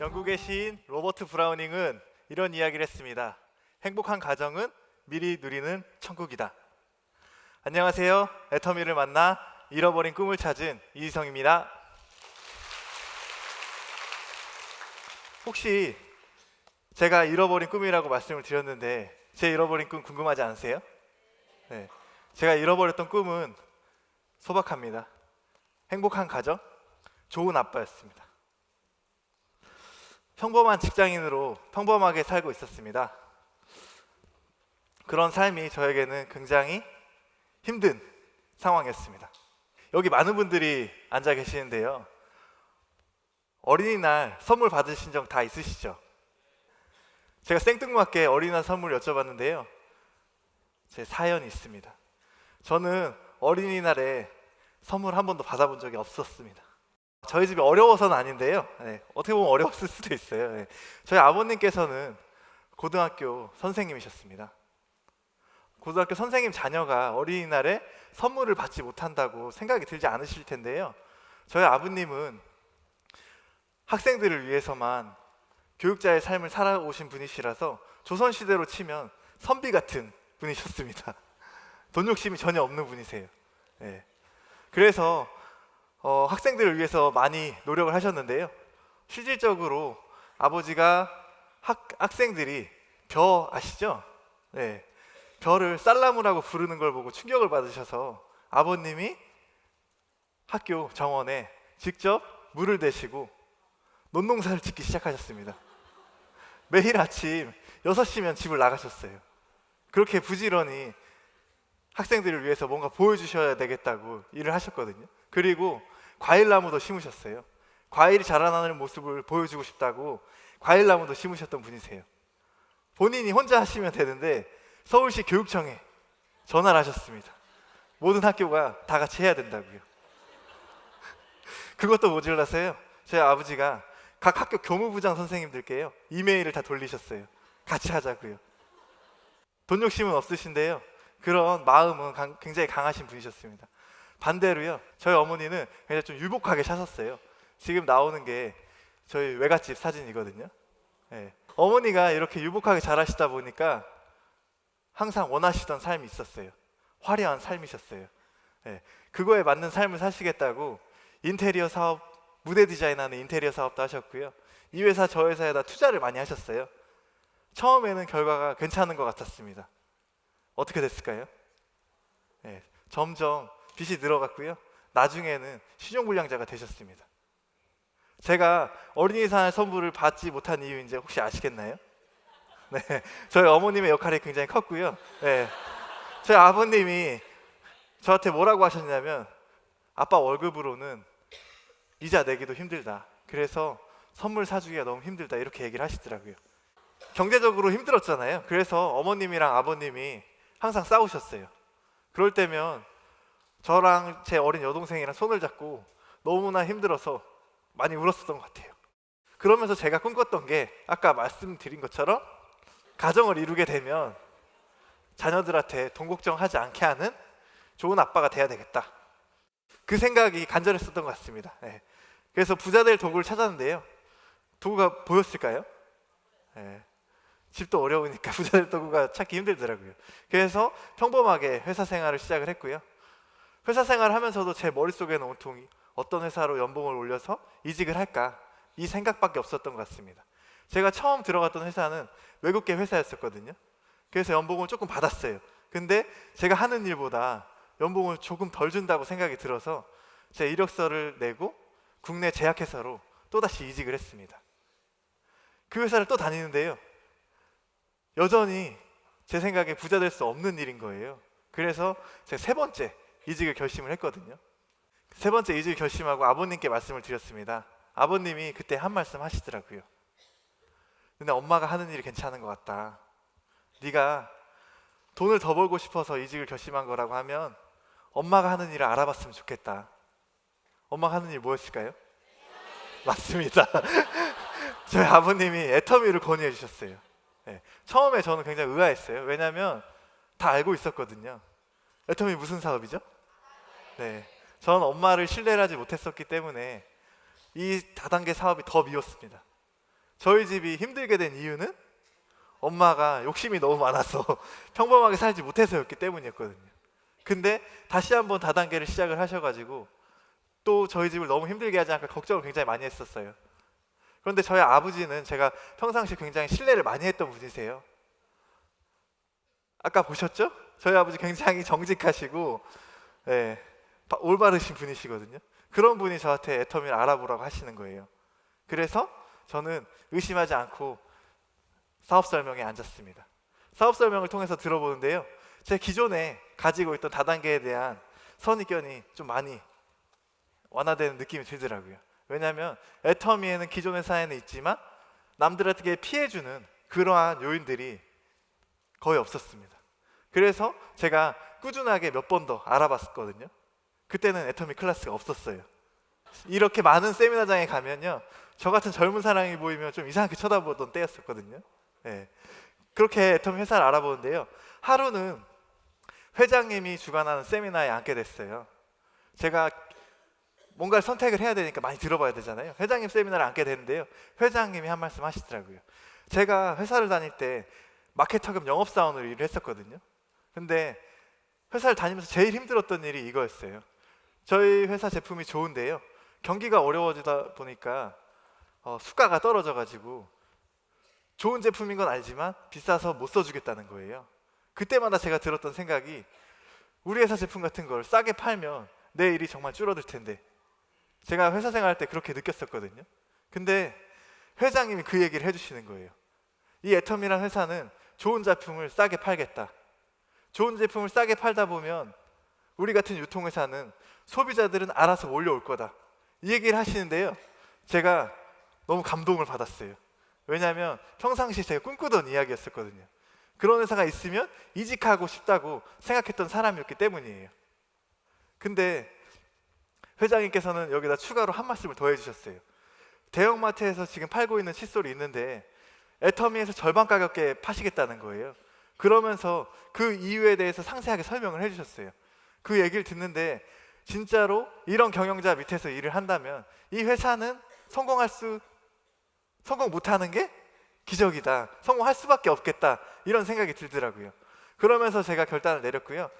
영국의 시인 로버트 브라우닝은 이런 이야기를 했습니다. 행복한 가정은 미리 누리는 천국이다. 안녕하세요. 애터미를 만나 잃어버린 꿈을 찾은 이희성입니다. 혹시 제가 잃어버린 꿈이라고 말씀을 드렸는데 제 잃어버린 꿈 궁금하지 않으세요? 네. 제가 잃어버렸던 꿈은 소박합니다. 행복한 가정, 좋은 아빠였습니다. 평범한 직장인으로 평범하게 살고 있었습니다. 그런 삶이 저에게는 굉장히 힘든 상황이었습니다. 여기 많은 분들이 앉아 계시는데요. 어린이날 선물 받으신 적 다 있으시죠? 제가 생뚱맞게 어린이날 선물 여쭤봤는데요. 제 사연이 있습니다. 저는 어린이날에 선물 한 번도 받아본 적이 없었습니다. 저희 집이 어려워서는 아닌데요. 네, 어떻게 보면 어려웠을 수도 있어요. 네. 저희 아버님께서는 고등학교 선생님이셨습니다. 고등학교 선생님 자녀가 어린이날에 선물을 받지 못한다고 생각이 들지 않으실 텐데요. 저희 아버님은 학생들을 위해서만 교육자의 삶을 살아오신 분이시라서 조선시대로 치면 선비 같은 분이셨습니다. 돈 욕심이 전혀 없는 분이세요. 네. 그래서 어, 학생들을 위해서 많이 노력을 하셨는데요. 실질적으로 아버지가 학, 학생들이 벼 아시죠? 네. 벼를 살라무라고 부르는 걸 보고 충격을 받으셔서 아버님이 학교 정원에 직접 물을 대시고 논농사를 짓기 시작하셨습니다. 매일 아침 6시면 집을 나가셨어요. 그렇게 부지런히 학생들을 위해서 뭔가 보여주셔야 되겠다고 일을 하셨거든요. 그리고 과일 나무도 심으셨어요. 과일이 자라나는 모습을 보여주고 싶다고 과일 나무도 심으셨던 분이세요. 본인이 혼자 하시면 되는데 서울시 교육청에 전화를 하셨습니다. 모든 학교가 다 같이 해야 된다고요. 그것도 모질라서요. 저희 아버지가 각 학교 교무부장 선생님들께요 이메일을 다 돌리셨어요. 같이 하자고요. 돈 욕심은 없으신데요. 그런 마음은 강- 굉장히 강하신 분이셨습니다. 반대로요. 저희 어머니는 굉장히 좀 유복하게 사셨어요. 지금 나오는 게 저희 외갓집 사진이거든요. 예. 어머니가 이렇게 유복하게 잘하시다 보니까 항상 원하시던 삶이 있었어요. 화려한 삶이셨어요. 예. 그거에 맞는 삶을 사시겠다고 인테리어 사업, 무대 디자인하는 인테리어 사업도 하셨고요. 이 회사 저 회사에다 투자를 많이 하셨어요. 처음에는 결과가 괜찮은 것 같았습니다. 어떻게 됐을까요? 예, 점점 빚이 늘어갔고요. 나중에는 신용불량자가 되셨습니다. 제가 어린이날 선물을 받지 못한 이유 이제 혹시 아시겠나요? 네, 저희 어머님의 역할이 굉장히 컸고요. 네, 저희 아버님이 저한테 뭐라고 하셨냐면 아빠 월급으로는 이자 내기도 힘들다. 그래서 선물 사주기가 너무 힘들다 이렇게 얘기를 하시더라고요. 경제적으로 힘들었잖아요. 그래서 어머님이랑 아버님이 항상 싸우셨어요. 그럴 때면 저랑 제 어린 여동생이랑 손을 잡고 너무나 힘들어서 많이 울었었던 것 같아요. 그러면서 제가 꿈꿨던 게 아까 말씀드린 것처럼 가정을 이루게 되면 자녀들한테 돈 걱정하지 않게 하는 좋은 아빠가 돼야 되겠다. 그 생각이 간절했었던 것 같습니다. 네. 그래서 부자 될 도구를 찾았는데요. 도구가 보였을까요? 네. 집도 어려우니까 부자 될 도구가 찾기 힘들더라고요. 그래서 평범하게 회사 생활을 시작을 했고요. 회사 생활을 하면서도 제 머릿속에는 온통 어떤 회사로 연봉을 올려서 이직을 할까 이 생각밖에 없었던 것 같습니다. 제가 처음 들어갔던 회사는 외국계 회사였었거든요. 그래서 연봉을 조금 받았어요. 근데 제가 하는 일보다 연봉을 조금 덜 준다고 생각이 들어서 제 이력서를 내고 국내 제약회사로 또다시 이직을 했습니다. 그 회사를 또 다니는데요. 여전히 제 생각에 부자 될 수 없는 일인 거예요. 그래서 제가 세 번째 이직을 결심을 했거든요. 세 번째 이직을 결심하고 아버님께 말씀을 드렸습니다. 아버님이 그때 한 말씀 하시더라고요. 근데 엄마가 하는 일이 괜찮은 것 같다. 네가 돈을 더 벌고 싶어서 이직을 결심한 거라고 하면 엄마가 하는 일을 알아봤으면 좋겠다. 엄마가 하는 일 뭐였을까요? 맞습니다. 저희 아버님이 애터미를 권유해 주셨어요. 네. 처음에 저는 굉장히 의아했어요. 왜냐하면 다 알고 있었거든요. 애터미 무슨 사업이죠? 네. 저는 엄마를 신뢰를 하지 못했었기 때문에 이 다단계 사업이 더 미웠습니다. 저희 집이 힘들게 된 이유는 엄마가 욕심이 너무 많아서 평범하게 살지 못해서였기 때문이었거든요. 근데 다시 한번 다단계를 시작을 하셔가지고 또 저희 집을 너무 힘들게 하지 않을까 걱정을 굉장히 많이 했었어요. 그런데 저희 아버지는 제가 평상시 굉장히 신뢰를 많이 했던 분이세요. 아까 보셨죠? 저희 아버지 굉장히 정직하시고 예, 바- 올바르신 분이시거든요. 그런 분이 저한테 애터미를 알아보라고 하시는 거예요. 그래서 저는 의심하지 않고 사업 설명에 앉았습니다. 사업 설명을 통해서 들어보는데요. 제 기존에 가지고 있던 다단계에 대한 선입견이 좀 많이 완화되는 느낌이 들더라고요. 왜냐하면 애터미에는 기존 회사에는 있지만 남들에게 피해주는 그러한 요인들이 거의 없었습니다. 그래서 제가 꾸준하게 몇 번 더 알아봤었거든요. 그때는 애터미 클래스가 없었어요. 이렇게 많은 세미나장에 가면요, 저 같은 젊은 사람이 보이면 좀 이상하게 쳐다보던 때였었거든요. 예. 그렇게 애터미 회사를 알아보는데요. 하루는 회장님이 주관하는 세미나에 앉게 됐어요. 제가 뭔가를 선택을 해야 되니까 많이 들어봐야 되잖아요. 회장님 세미나를 앉게 되는데요. 회장님이 한 말씀 하시더라고요. 제가 회사를 다닐 때 마케터금 영업사원으로 일을 했었거든요. 근데 회사를 다니면서 제일 힘들었던 일이 이거였어요. 저희 회사 제품이 좋은데요. 경기가 어려워지다 보니까 어, 수가가 떨어져 가지고 좋은 제품인 건 알지만 비싸서 못 써주겠다는 거예요. 그때마다 제가 들었던 생각이 우리 회사 제품 같은 걸 싸게 팔면 내 일이 정말 줄어들 텐데 제가 회사 생활할 때 그렇게 느꼈었거든요. 근데 회장님이 그 얘기를 해주시는 거예요. 이 애텀이란 회사는 좋은 제품을 싸게 팔겠다. 좋은 제품을 싸게 팔다 보면 우리 같은 유통회사는 소비자들은 알아서 몰려올 거다. 이 얘기를 하시는데요. 제가 너무 감동을 받았어요. 왜냐하면 평상시 제가 꿈꾸던 이야기였었거든요. 그런 회사가 있으면 이직하고 싶다고 생각했던 사람이었기 때문이에요. 근데 회장님께서는 여기다 추가로 한 말씀을 더 해주셨어요. 대형마트에서 지금 팔고 있는 칫솔이 있는데 애터미에서 절반 가격에 파시겠다는 거예요. 그러면서 그 이유에 대해서 상세하게 설명을 해주셨어요. 그 얘기를 듣는데 진짜로 이런 경영자 밑에서 일을 한다면 이 회사는 성공할 수 성공 못하는 게 기적이다. 성공할 수밖에 없겠다. 이런 생각이 들더라고요. 그러면서 제가 결단을 내렸고요.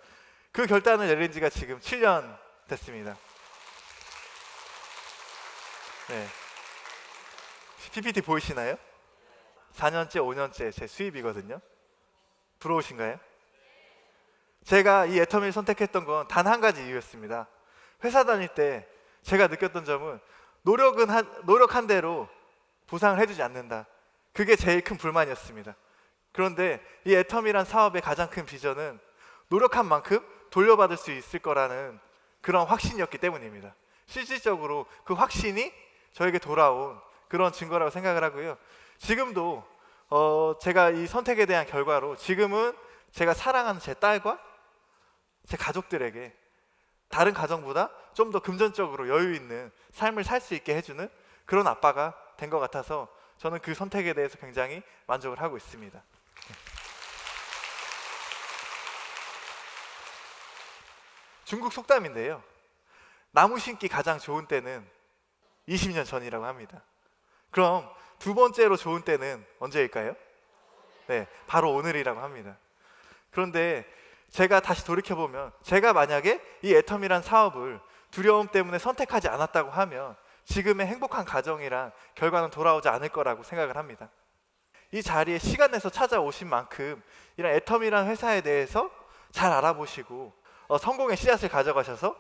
그 결단을 내린 지가 지금 7년 됐습니다. 네. PPT 보이시나요? 4년째, 5년째 제 수입이거든요. 부러우신가요? 제가 이 애터미를 선택했던 건 단 한 가지 이유였습니다. 회사 다닐 때 제가 느꼈던 점은 노력은 한, 노력한 대로 보상을 해주지 않는다. 그게 제일 큰 불만이었습니다. 그런데 이 애텀이란 사업의 가장 큰 비전은 노력한 만큼 돌려받을 수 있을 거라는 그런 확신이었기 때문입니다. 실질적으로 그 확신이 저에게 돌아온 그런 증거라고 생각을 하고요. 지금도 어, 제가 이 선택에 대한 결과로 지금은 제가 사랑하는 제 딸과 제 가족들에게 다른 가정보다 좀 더 금전적으로 여유 있는 삶을 살 수 있게 해주는 그런 아빠가 된 것 같아서 저는 그 선택에 대해서 굉장히 만족을 하고 있습니다. 중국 속담인데요. 나무 심기 가장 좋은 때는 20년 전이라고 합니다. 그럼 두 번째로 좋은 때는 언제일까요? 네, 바로 오늘이라고 합니다. 그런데 제가 다시 돌이켜 보면 제가 만약에 이 애텀이란 사업을 두려움 때문에 선택하지 않았다고 하면 지금의 행복한 가정이란 결과는 돌아오지 않을 거라고 생각을 합니다. 이 자리에 시간 내서 찾아오신 만큼 이런 애텀이란 회사에 대해서 잘 알아보시고 어, 성공의 씨앗을 가져가셔서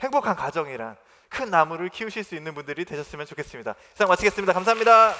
행복한 가정이란 큰 나무를 키우실 수 있는 분들이 되셨으면 좋겠습니다. 이상 마치겠습니다. 감사합니다.